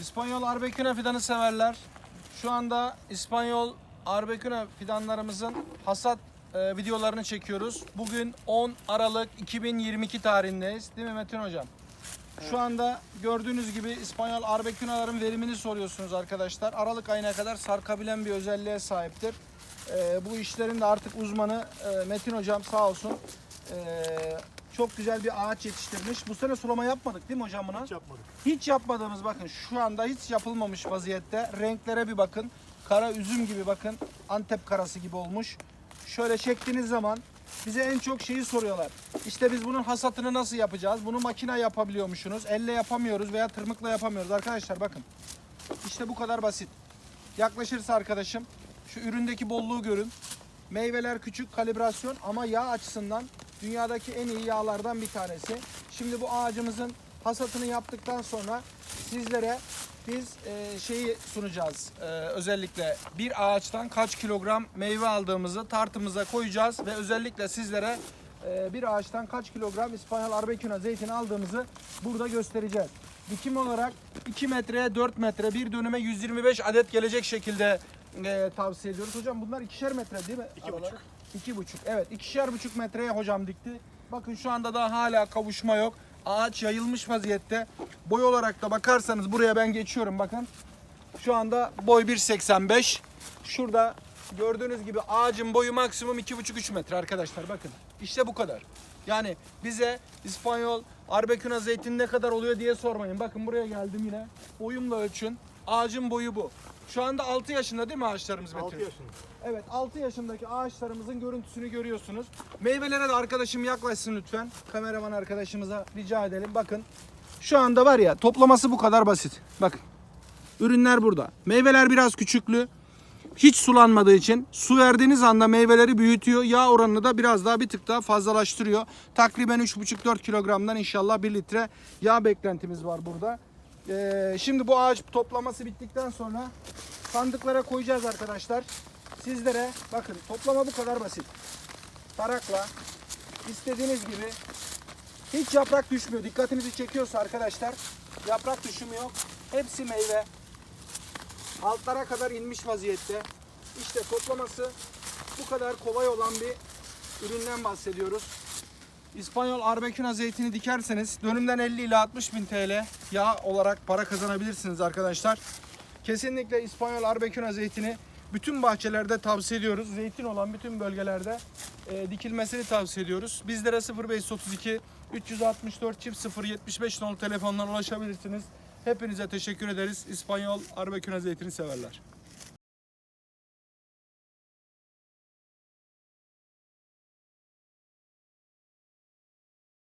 İspanyol Arbequina fidanı severler. Şu anda İspanyol Arbequina fidanlarımızın hasat e, videolarını çekiyoruz. Bugün 10 Aralık 2022 tarihindeyiz. Değil mi Metin Hocam? Şu anda gördüğünüz gibi İspanyol Arbequina'ların verimini soruyorsunuz arkadaşlar. Aralık ayına kadar sarkabilen bir özelliğe sahiptir. E, bu işlerin de artık uzmanı e, Metin Hocam sağ olsun. E, çok güzel bir ağaç yetiştirmiş. Bu sene sulama yapmadık değil mi hocam buna? Hiç yapmadık. Hiç yapmadığımız bakın şu anda hiç yapılmamış vaziyette. Renklere bir bakın. Kara üzüm gibi bakın. Antep karası gibi olmuş. Şöyle çektiğiniz zaman bize en çok şeyi soruyorlar. İşte biz bunun hasatını nasıl yapacağız? Bunu makine yapabiliyormuşsunuz. Elle yapamıyoruz veya tırmıkla yapamıyoruz. Arkadaşlar bakın. İşte bu kadar basit. Yaklaşırsa arkadaşım şu üründeki bolluğu görün. Meyveler küçük kalibrasyon ama yağ açısından dünyadaki en iyi yağlardan bir tanesi. Şimdi bu ağacımızın hasatını yaptıktan sonra sizlere biz e, şeyi sunacağız. E, özellikle bir ağaçtan kaç kilogram meyve aldığımızı tartımıza koyacağız ve özellikle sizlere e, bir ağaçtan kaç kilogram İspanyol Arbequina zeytini aldığımızı burada göstereceğiz. Dikim olarak 2 metreye 4 metre bir dönüme 125 adet gelecek şekilde e, tavsiye ediyoruz. Hocam bunlar ikişer metre değil mi? İki buçuk. İki buçuk. Evet ikişer buçuk metreye hocam dikti. Bakın şu anda da hala kavuşma yok. Ağaç yayılmış vaziyette. Boy olarak da bakarsanız buraya ben geçiyorum bakın. Şu anda boy 1.85. Şurada gördüğünüz gibi ağacın boyu maksimum 2,5-3 metre arkadaşlar bakın. İşte bu kadar. Yani bize İspanyol Arbequina zeytin ne kadar oluyor diye sormayın. Bakın buraya geldim yine. Boyumla ölçün. Ağacın boyu bu. Şu anda 6 yaşında değil mi ağaçlarımız Metin? 6 yaşında. Evet 6 yaşındaki ağaçlarımızın görüntüsünü görüyorsunuz. Meyvelere de arkadaşım yaklaşsın lütfen. Kameraman arkadaşımıza rica edelim. Bakın şu anda var ya toplaması bu kadar basit. Bakın ürünler burada. Meyveler biraz küçüklü. Hiç sulanmadığı için su verdiğiniz anda meyveleri büyütüyor. Yağ oranını da biraz daha bir tık daha fazlalaştırıyor. Takriben 3,5-4 kilogramdan inşallah 1 litre yağ beklentimiz var burada. Ee, şimdi bu ağaç toplaması bittikten sonra sandıklara koyacağız arkadaşlar. Sizlere bakın toplama bu kadar basit. Tarakla istediğiniz gibi hiç yaprak düşmüyor. Dikkatinizi çekiyorsa arkadaşlar yaprak düşümü yok. Hepsi meyve. Altlara kadar inmiş vaziyette. İşte toplaması bu kadar kolay olan bir üründen bahsediyoruz. İspanyol Arbequina zeytini dikerseniz dönümden 50 ile 60 bin TL yağ olarak para kazanabilirsiniz arkadaşlar. Kesinlikle İspanyol Arbequina zeytini bütün bahçelerde tavsiye ediyoruz. Zeytin olan bütün bölgelerde e, dikilmesini tavsiye ediyoruz. Bizlere 0532 364 çift 0 75 nolu telefondan ulaşabilirsiniz. Hepinize teşekkür ederiz. İspanyol Arbequina zeytini severler.